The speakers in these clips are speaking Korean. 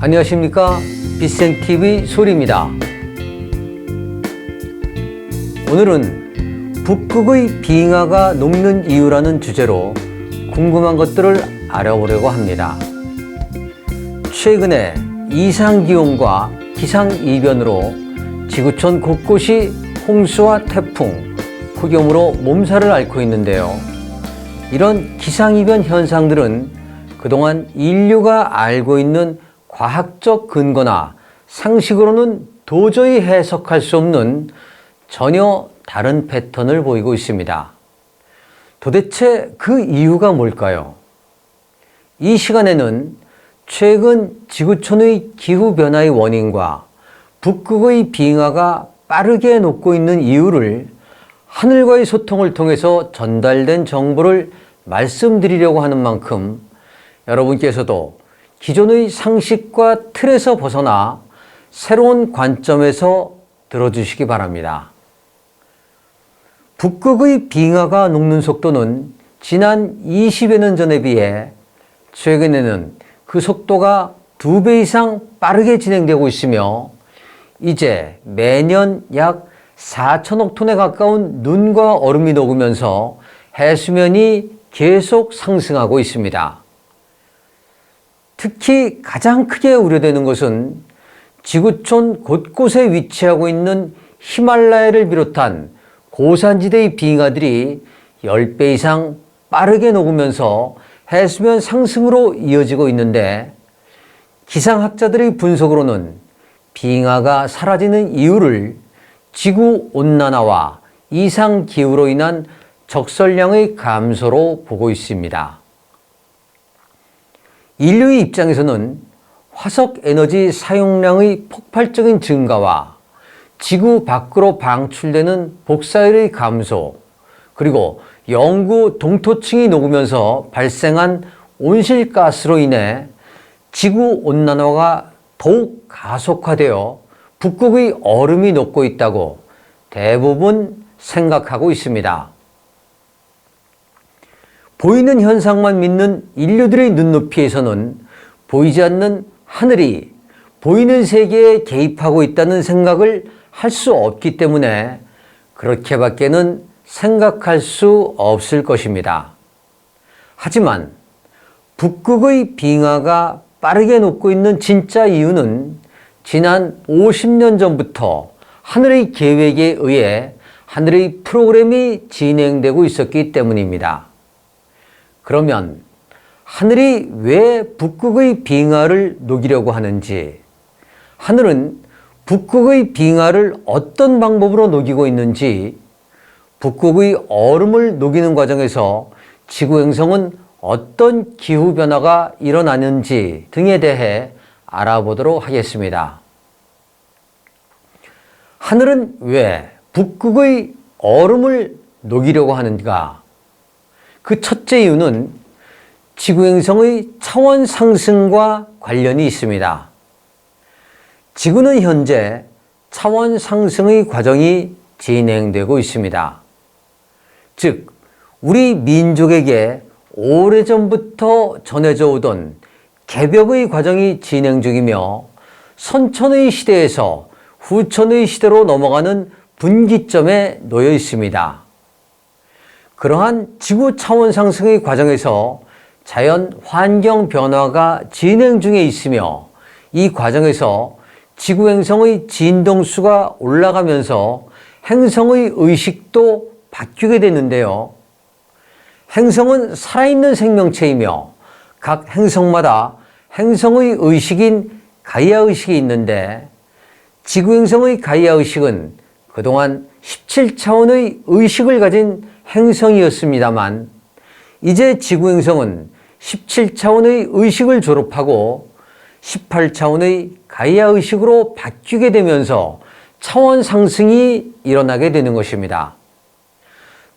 안녕하십니까? 비센TV 소리입니다. 오늘은 북극의 빙하가 녹는 이유라는 주제로 궁금한 것들을 알아보려고 합니다. 최근에 이상기온과 기상이변으로 지구촌 곳곳이 홍수와 태풍, 폭염으로 몸살을 앓고 있는데요. 이런 기상이변 현상들은 그동안 인류가 알고 있는 과학적 근거나 상식으로는 도저히 해석할 수 없는 전혀 다른 패턴을 보이고 있습니다. 도대체 그 이유가 뭘까요? 이 시간에는 최근 지구촌의 기후변화의 원인과 북극의 빙하가 빠르게 녹고 있는 이유를 하늘과의 소통을 통해서 전달된 정보를 말씀드리려고 하는 만큼 여러분께서도 기존의 상식과 틀에서 벗어나 새로운 관점에서 들어주시기 바랍니다. 북극의 빙하가 녹는 속도는 지난 20여 년 전에 비해 최근에는 그 속도가 두배 이상 빠르게 진행되고 있으며 이제 매년 약 4천억 톤에 가까운 눈과 얼음이 녹으면서 해수면이 계속 상승하고 있습니다. 특히 가장 크게 우려되는 것은 지구촌 곳곳에 위치하고 있는 히말라야를 비롯한 고산지대의 빙하들이 10배 이상 빠르게 녹으면서 해수면 상승으로 이어지고 있는데 기상학자들의 분석으로는 빙하가 사라지는 이유를 지구 온난화와 이상 기후로 인한 적설량의 감소로 보고 있습니다. 인류의 입장에서는 화석 에너지 사용량의 폭발적인 증가와 지구 밖으로 방출되는 복사율의 감소, 그리고 영구 동토층이 녹으면서 발생한 온실가스로 인해 지구 온난화가 더욱 가속화되어 북극의 얼음이 녹고 있다고 대부분 생각하고 있습니다. 보이는 현상만 믿는 인류들의 눈높이에서는 보이지 않는 하늘이 보이는 세계에 개입하고 있다는 생각을 할 수 없기 때문에 그렇게밖에는 생각할 수 없을 것입니다. 하지만 북극의 빙하가 빠르게 녹고 있는 진짜 이유는 지난 50년 전부터 하늘의 계획에 의해 하늘의 프로그램이 진행되고 있었기 때문입니다. 그러면 하늘이 왜 북극의 빙하를 녹이려고 하는지, 하늘은 북극의 빙하를 어떤 방법으로 녹이고 있는지, 북극의 얼음을 녹이는 과정에서 지구 행성은 어떤 기후변화가 일어나는지 등에 대해 알아보도록 하겠습니다. 하늘은 왜 북극의 얼음을 녹이려고 하는가? 그 첫째 이유는 지구행성의 차원 상승과 관련이 있습니다. 지구는 현재 차원 상승의 과정이 진행되고 있습니다. 즉, 우리 민족에게 오래전부터 전해져 오던 개벽의 과정이 진행 중이며 선천의 시대에서 후천의 시대로 넘어가는 분기점에 놓여 있습니다. 그러한 지구 차원 상승의 과정에서 자연 환경 변화가 진행 중에 있으며 이 과정에서 지구 행성의 진동수가 올라가면서 행성의 의식도 바뀌게 되는데요. 행성은 살아있는 생명체이며 각 행성마다 행성의 의식인 가이아 의식이 있는데 지구 행성의 가이아 의식은 그동안 17차원의 의식을 가진 행성이었습니다만 이제 지구 행성은 17차원의 의식을 졸업하고 18차원의 가이아 의식으로 바뀌게 되면서 차원 상승이 일어나게 되는 것입니다.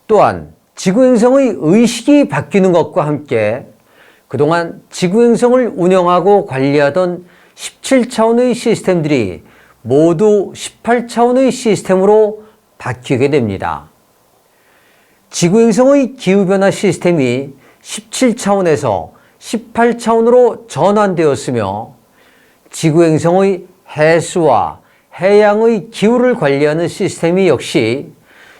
또한 지구 행성의 의식이 바뀌는 것과 함께 그동안 지구 행성을 운영하고 관리하던 17차원의 시스템들이 모두 18차원의 시스템으로 바뀌게 됩니다. 지구 행성의 기후변화 시스템이 17차원에서 18차원으로 전환되었으며 지구 행성의 해수와 해양의 기후를 관리하는 시스템이 역시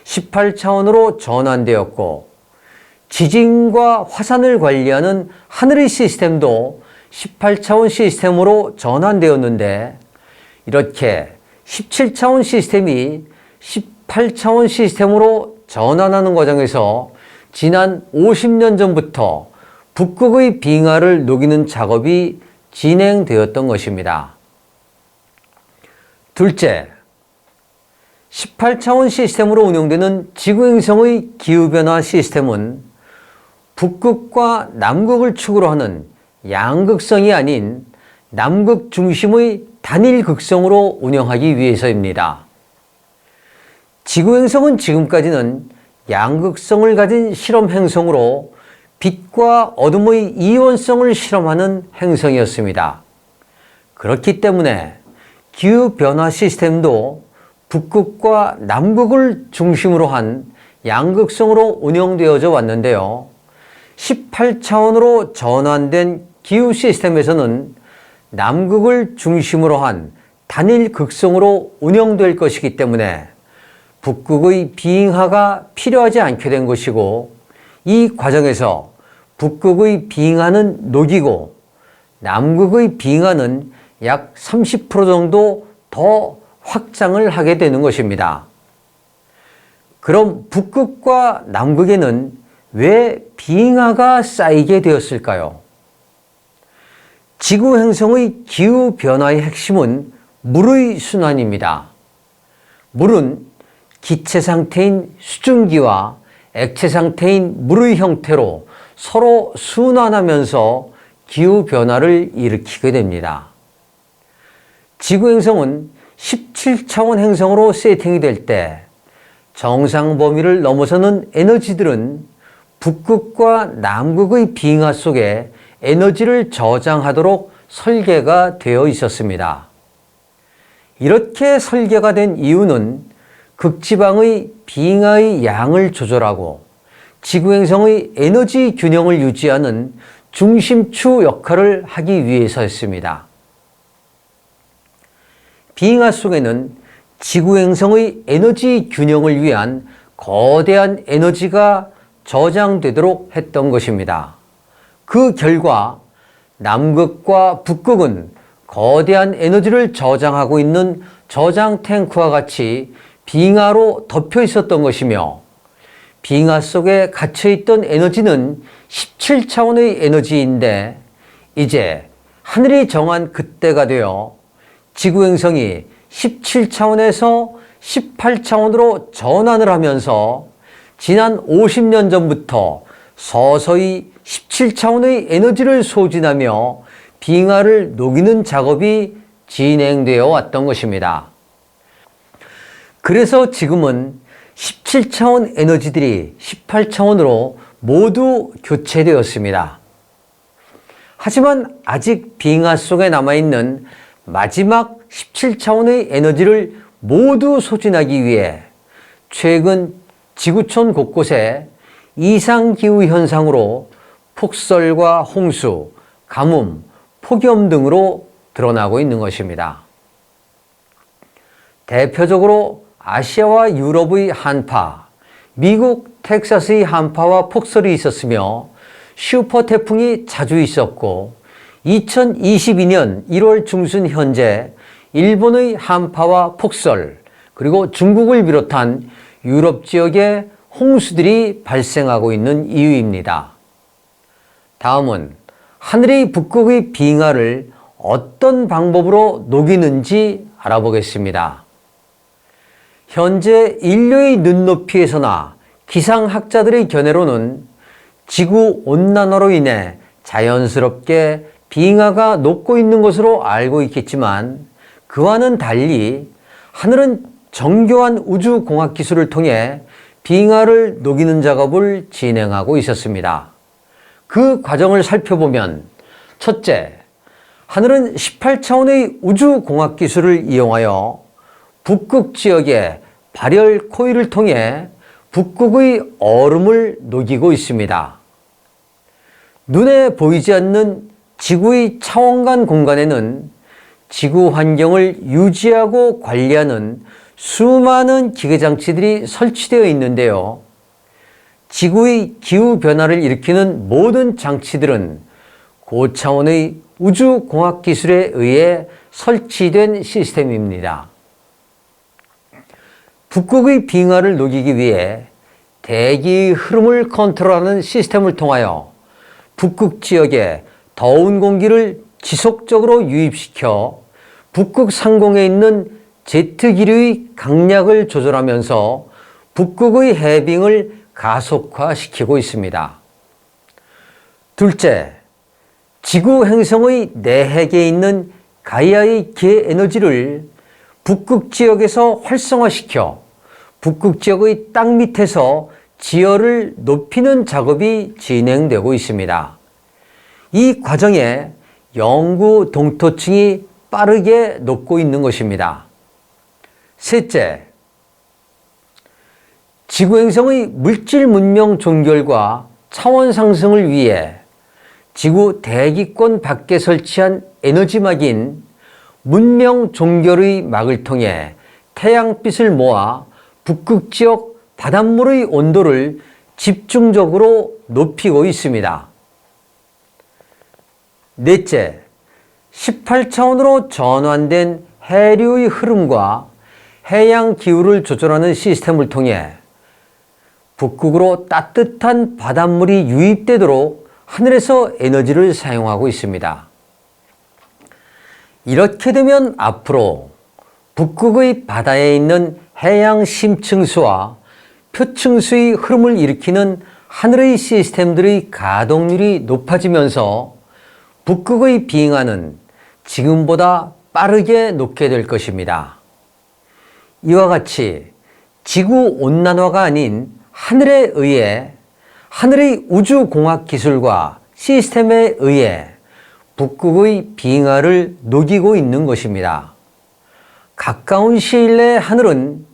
18차원으로 전환되었고 지진과 화산을 관리하는 하늘의 시스템도 18차원 시스템으로 전환되었는데 이렇게 17차원 시스템이 18차원 시스템으로 전환하는 과정에서 지난 50년 전부터 북극의 빙하를 녹이는 작업이 진행되었던 것입니다. 둘째, 18차원 시스템으로 운영되는 지구행성의 기후변화 시스템은 북극과 남극을 축으로 하는 양극성이 아닌 남극 중심의 단일 극성으로 운영하기 위해서입니다. 지구 행성은 지금까지는 양극성을 가진 실험 행성으로 빛과 어둠의 이원성을 실험하는 행성이었습니다. 그렇기 때문에 기후 변화 시스템도 북극과 남극을 중심으로 한 양극성으로 운영되어져 왔는데요. 18차원으로 전환된 기후 시스템에서는 남극을 중심으로 한 단일 극성으로 운영될 것이기 때문에 북극의 빙하가 필요하지 않게 된 것이고 이 과정에서 북극의 빙하는 녹이고 남극의 빙하는 약 30% 정도 더 확장을 하게 되는 것입니다. 그럼 북극과 남극에는 왜 빙하가 쌓이게 되었을까요? 지구 행성의 기후 변화의 핵심은 물의 순환입니다. 물은 기체 상태인 수증기와 액체 상태인 물의 형태로 서로 순환하면서 기후 변화를 일으키게 됩니다. 지구 행성은 17차원 행성으로 세팅이 될 때 정상 범위를 넘어서는 에너지들은 북극과 남극의 빙하 속에 에너지를 저장하도록 설계가 되어 있었습니다. 이렇게 설계가 된 이유는 극지방의 빙하의 양을 조절하고 지구행성의 에너지 균형을 유지하는 중심추 역할을 하기 위해서였습니다. 빙하 속에는 지구행성의 에너지 균형을 위한 거대한 에너지가 저장되도록 했던 것입니다. 그 결과 남극과 북극은 거대한 에너지를 저장하고 있는 저장 탱크와 같이 빙하로 덮여 있었던 것이며 빙하 속에 갇혀 있던 에너지는 17차원의 에너지인데 이제 하늘이 정한 그때가 되어 지구 행성이 17차원에서 18차원으로 전환을 하면서 지난 50년 전부터 서서히 17차원의 에너지를 소진하며 빙하를 녹이는 작업이 진행되어 왔던 것입니다. 그래서 지금은 17차원 에너지들이 18차원으로 모두 교체되었습니다. 하지만 아직 빙하 속에 남아있는 마지막 17차원의 에너지를 모두 소진하기 위해 최근 지구촌 곳곳에 이상기후 현상으로 폭설과 홍수, 가뭄, 폭염 등으로 드러나고 있는 것입니다. 대표적으로 아시아와 유럽의 한파, 미국 텍사스의 한파와 폭설이 있었으며 슈퍼 태풍이 자주 있었고 2022년 1월 중순 현재 일본의 한파와 폭설 그리고 중국을 비롯한 유럽 지역에 홍수들이 발생하고 있는 이유입니다. 다음은 하늘의 북극의 빙하를 어떤 방법으로 녹이는지 알아보겠습니다. 현재 인류의 눈높이에서나 기상학자들의 견해로는 지구 온난화로 인해 자연스럽게 빙하가 녹고 있는 것으로 알고 있겠지만 그와는 달리 하늘은 정교한 우주공학 기술을 통해 빙하를 녹이는 작업을 진행하고 있었습니다. 그 과정을 살펴보면 첫째, 하늘은 18차원의 우주공학 기술을 이용하여 북극 지역의 발열 코일을 통해 북극의 얼음을 녹이고 있습니다. 눈에 보이지 않는 지구의 차원 간 공간에는 지구 환경을 유지하고 관리하는 수많은 기계장치들이 설치되어 있는데요. 지구의 기후변화를 일으키는 모든 장치들은 고차원의 우주공학 기술에 의해 설치된 시스템입니다. 북극의 빙하를 녹이기 위해 대기의 흐름을 컨트롤하는 시스템을 통하여 북극 지역에 더운 공기를 지속적으로 유입시켜 북극 상공에 있는 제트기류의 강약을 조절하면서 북극의 해빙을 가속화시키고 있습니다. 둘째, 지구 행성의 내핵에 있는 가이아의 기에너지를 북극 지역에서 활성화시켜 북극 지역의 땅 밑에서 지열을 높이는 작업이 진행되고 있습니다. 이 과정에 영구 동토층이 빠르게 녹고 있는 것입니다. 셋째, 지구행성의 물질 문명 종결과 차원 상승을 위해 지구 대기권 밖에 설치한 에너지막인 문명 종결의 막을 통해 태양빛을 모아 북극 지역 바닷물의 온도를 집중적으로 높이고 있습니다. 넷째, 18차원으로 전환된 해류의 흐름과 해양 기후를 조절하는 시스템을 통해 북극으로 따뜻한 바닷물이 유입되도록 하늘에서 에너지를 사용하고 있습니다. 이렇게 되면 앞으로 북극의 바다에 있는 해양 심층수와 표층수의 흐름을 일으키는 하늘의 시스템들의 가동률이 높아지면서 북극의 빙하는 지금보다 빠르게 녹게 될 것입니다. 이와 같이 지구 온난화가 아닌 하늘에 의해 하늘의 우주공학 기술과 시스템에 의해 북극의 빙하를 녹이고 있는 것입니다. 가까운 시일 내에 하늘은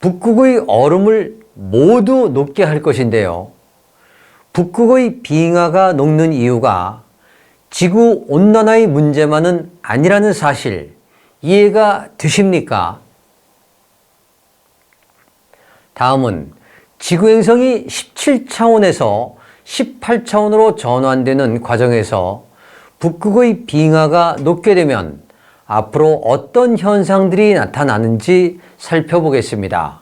북극의 얼음을 모두 녹게 할 것인데요. 북극의 빙하가 녹는 이유가 지구 온난화의 문제만은 아니라는 사실 이해가 되십니까? 다음은 지구 행성이 17차원에서 18차원으로 전환되는 과정에서 북극의 빙하가 녹게 되면 앞으로 어떤 현상들이 나타나는지 살펴보겠습니다.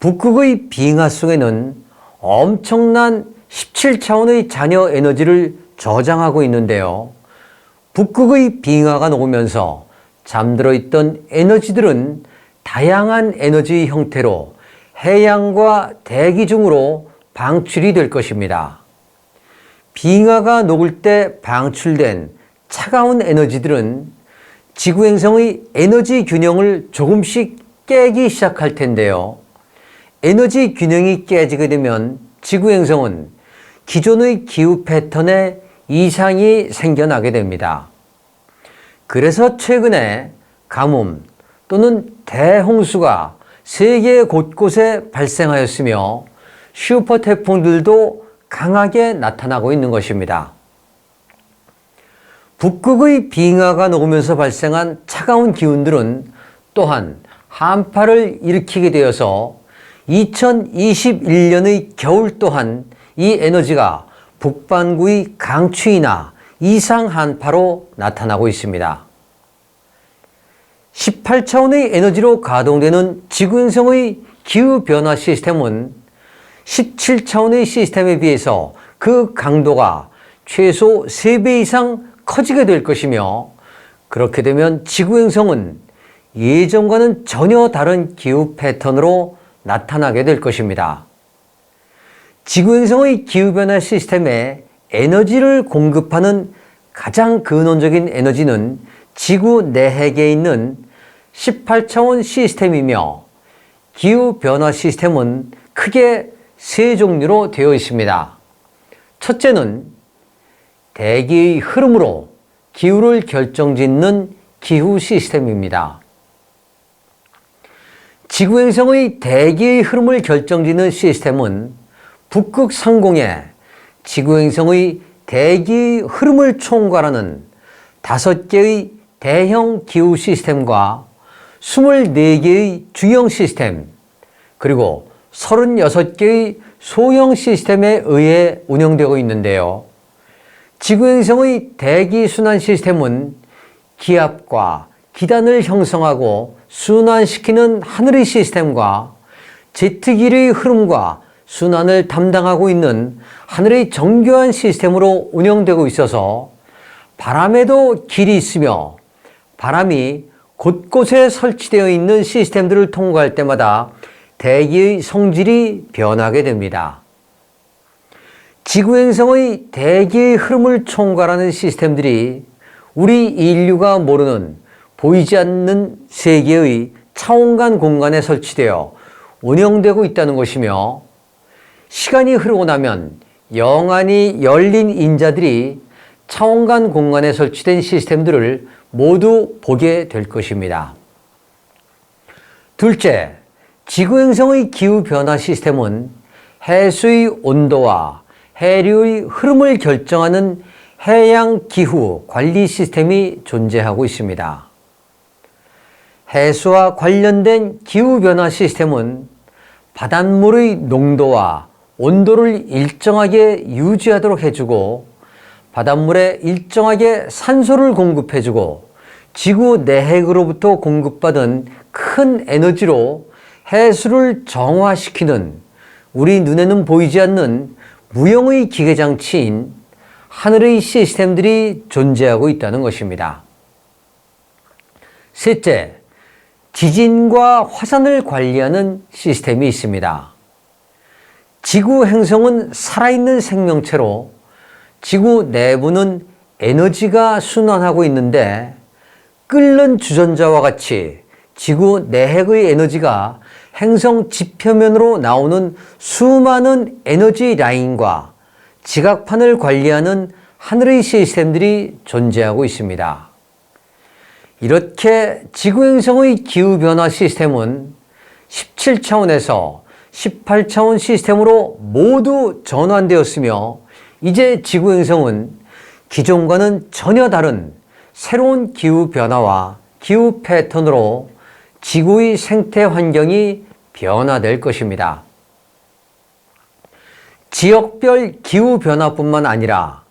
북극의 빙하 속에는 엄청난 17차원의 잔여 에너지를 저장하고 있는데요. 북극의 빙하가 녹으면서 잠들어 있던 에너지들은 다양한 에너지 형태로 해양과 대기 중으로 방출이 될 것입니다. 빙하가 녹을 때 방출된 차가운 에너지들은 지구 행성의 에너지 균형을 조금씩 깨기 시작할 텐데요. 에너지 균형이 깨지게 되면 지구 행성은 기존의 기후 패턴에 이상이 생겨나게 됩니다. 그래서 최근에 가뭄 또는 대홍수가 세계 곳곳에 발생하였으며 슈퍼 태풍들도 강하게 나타나고 있는 것입니다. 북극의 빙하가 녹으면서 발생한 차가운 기운들은 또한 한파를 일으키게 되어서 2021년의 겨울 또한 이 에너지가 북반구의 강추위나 이상 한파로 나타나고 있습니다. 18차원의 에너지로 가동되는 지구행성의 기후변화 시스템은 17차원의 시스템에 비해서 그 강도가 최소 3배 이상 커지게 될 것이며 그렇게 되면 지구행성은 예전과는 전혀 다른 기후 패턴으로 나타나게 될 것입니다. 지구행성의 기후변화 시스템에 에너지를 공급하는 가장 근원적인 에너지는 지구 내핵에 있는 18차원 시스템이며 기후변화 시스템은 크게 세 종류로 되어 있습니다. 첫째는 대기의 흐름으로 기후를 결정짓는 기후 시스템입니다. 지구 행성의 대기의 흐름을 결정짓는 시스템은 북극 상공에 지구 행성의 대기의 흐름을 총괄하는 다섯 개의 대형 기후 시스템과 24개의 중형 시스템, 그리고 36개의 소형 시스템에 의해 운영되고 있는데요. 지구행성의 대기 순환 시스템은 기압과 기단을 형성하고 순환시키는 하늘의 시스템과 제트기의 흐름과 순환을 담당하고 있는 하늘의 정교한 시스템으로 운영되고 있어서 바람에도 길이 있으며 바람이 곳곳에 설치되어 있는 시스템들을 통과할 때마다 대기의 성질이 변하게 됩니다. 지구행성의 대기의 흐름을 총괄하는 시스템들이 우리 인류가 모르는 보이지 않는 세계의 차원간 공간에 설치되어 운영되고 있다는 것이며 시간이 흐르고 나면 영안이 열린 인자들이 차원간 공간에 설치된 시스템들을 모두 보게 될 것입니다. 둘째, 지구행성의 기후변화 시스템은 해수의 온도와 해류의 흐름을 결정하는 해양 기후 관리 시스템이 존재하고 있습니다. 해수와 관련된 기후변화 시스템은 바닷물의 농도와 온도를 일정하게 유지하도록 해주고 바닷물에 일정하게 산소를 공급해주고 지구 내핵으로부터 공급받은 큰 에너지로 해수를 정화시키는 우리 눈에는 보이지 않는 무형의 기계장치인 하늘의 시스템들이 존재하고 있다는 것입니다. 셋째, 지진과 화산을 관리하는 시스템이 있습니다. 지구 행성은 살아있는 생명체로 지구 내부는 에너지가 순환하고 있는데 끓는 주전자와 같이 지구 내핵의 에너지가 행성 지표면으로 나오는 수많은 에너지 라인과 지각판을 관리하는 하늘의 시스템들이 존재하고 있습니다. 이렇게 지구행성의 기후변화 시스템은 17차원에서 18차원 시스템으로 모두 전환되었으며 이제 지구 행성은 기존과는 전혀 다른 새로운 기후 변화와 기후 패턴으로 지구의 생태 환경이 변화될 것입니다. 지역별 기후 변화뿐만 아니라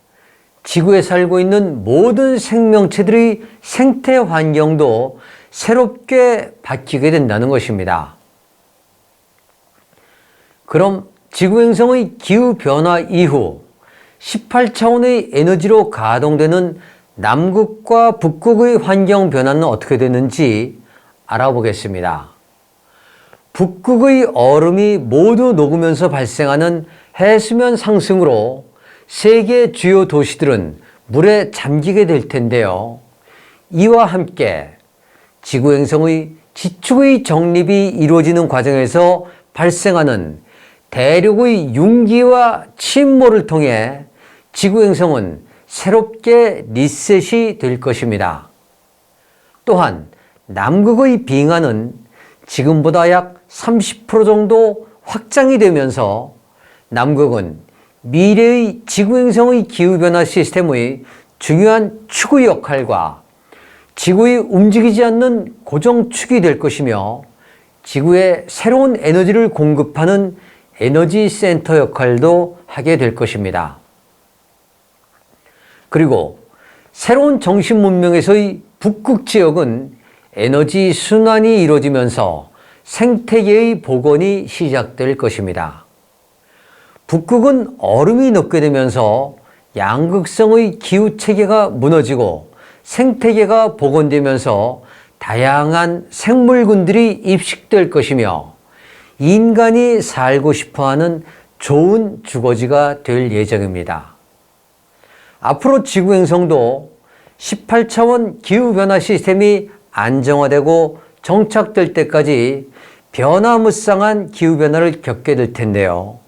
지구에 살고 있는 모든 생명체들의 생태 환경도 새롭게 바뀌게 된다는 것입니다. 그럼 지구행성의 기후 변화 이후 18차원의 에너지로 가동되는 남극과 북극의 환경 변화는 어떻게 되는지 알아보겠습니다. 북극의 얼음이 모두 녹으면서 발생하는 해수면 상승으로 세계 주요 도시들은 물에 잠기게 될 텐데요. 이와 함께 지구 행성의 지축의 정립이 이루어지는 과정에서 발생하는 대륙의 융기와 침몰을 통해 지구 행성은 새롭게 리셋이 될 것입니다. 또한 남극의 빙하는 지금보다 약 30% 정도 확장이 되면서 남극은 미래의 지구행성의 기후변화 시스템의 중요한 추구 역할과 지구의 움직이지 않는 고정축이 될 것이며 지구에 새로운 에너지를 공급하는 에너지 센터 역할도 하게 될 것입니다. 그리고 새로운 정신 문명에서의 북극 지역은 에너지 순환이 이루어지면서 생태계의 복원이 시작될 것입니다. 북극은 얼음이 녹게 되면서 양극성의 기후 체계가 무너지고 생태계가 복원되면서 다양한 생물군들이 입식될 것이며 인간이 살고 싶어 하는 좋은 주거지가 될 예정입니다. 앞으로 지구 행성도 18차원 기후변화 시스템이 안정화되고 정착될 때까지 변화무쌍한 기후변화를 겪게 될 텐데요.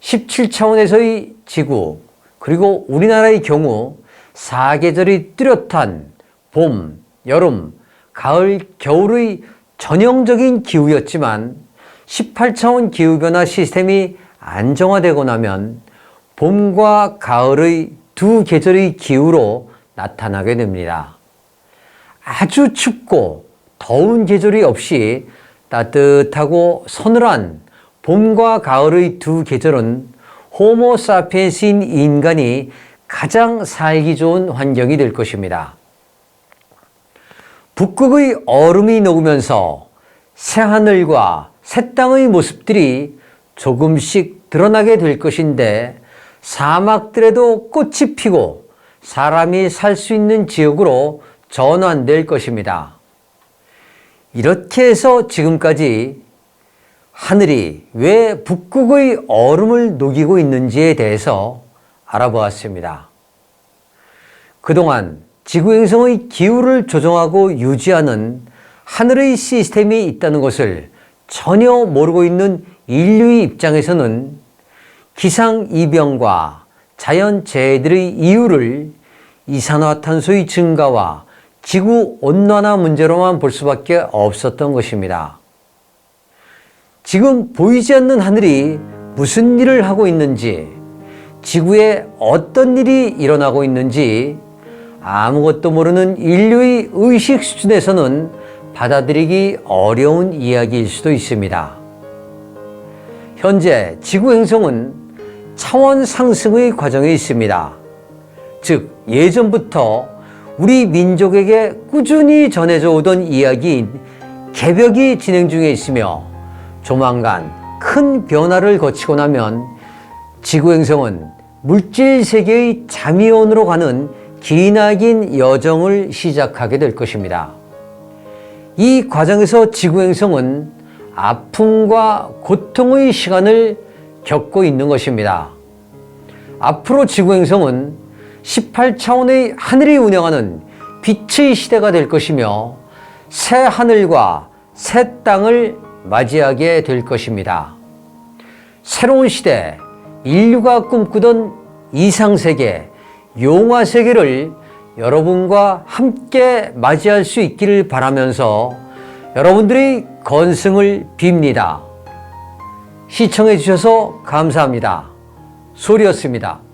17차원에서의 지구, 그리고 우리나라의 경우 사계절이 뚜렷한 봄, 여름, 가을, 겨울의 전형적인 기후였지만 18차원 기후변화 시스템이 안정화되고 나면 봄과 가을의 두 계절의 기후로 나타나게 됩니다. 아주 춥고 더운 계절이 없이 따뜻하고 서늘한 봄과 가을의 두 계절은 호모 사피엔스인 인간이 가장 살기 좋은 환경이 될 것입니다. 북극의 얼음이 녹으면서 새하늘과 새 땅의 모습들이 조금씩 드러나게 될 것인데 사막들에도 꽃이 피고 사람이 살 수 있는 지역으로 전환될 것입니다. 이렇게 해서 지금까지 하늘이 왜 북극의 얼음을 녹이고 있는지에 대해서 알아보았습니다. 그동안 지구 행성의 기후를 조정하고 유지하는 하늘의 시스템이 있다는 것을 전혀 모르고 있는 인류의 입장에서는 기상이변과 자연재해들의 이유를 이산화탄소의 증가와 지구 온난화 문제로만 볼 수밖에 없었던 것입니다. 지금 보이지 않는 하늘이 무슨 일을 하고 있는지, 지구에 어떤 일이 일어나고 있는지 아무것도 모르는 인류의 의식 수준에서는 받아들이기 어려운 이야기일 수도 있습니다. 현재 지구 행성은 차원 상승의 과정에 있습니다. 즉, 예전부터 우리 민족에게 꾸준히 전해져 오던 이야기인 개벽이 진행 중에 있으며 조만간 큰 변화를 거치고 나면 지구 행성은 물질 세계의 잠이온으로 가는 기나긴 여정을 시작하게 될 것입니다. 이 과정에서 지구 행성은 아픔과 고통의 시간을 겪고 있는 것입니다. 앞으로 지구 행성은 18차원의 하늘이 운영하는 빛의 시대가 될 것이며 새 하늘과 새 땅을 맞이하게 될 것입니다. 새로운 시대, 인류가 꿈꾸던 이상세계, 용화세계를 여러분과 함께 맞이할 수 있기를 바라면서 여러분들의 건승을 빕니다. 시청해 주셔서 감사합니다. 소리였습니다.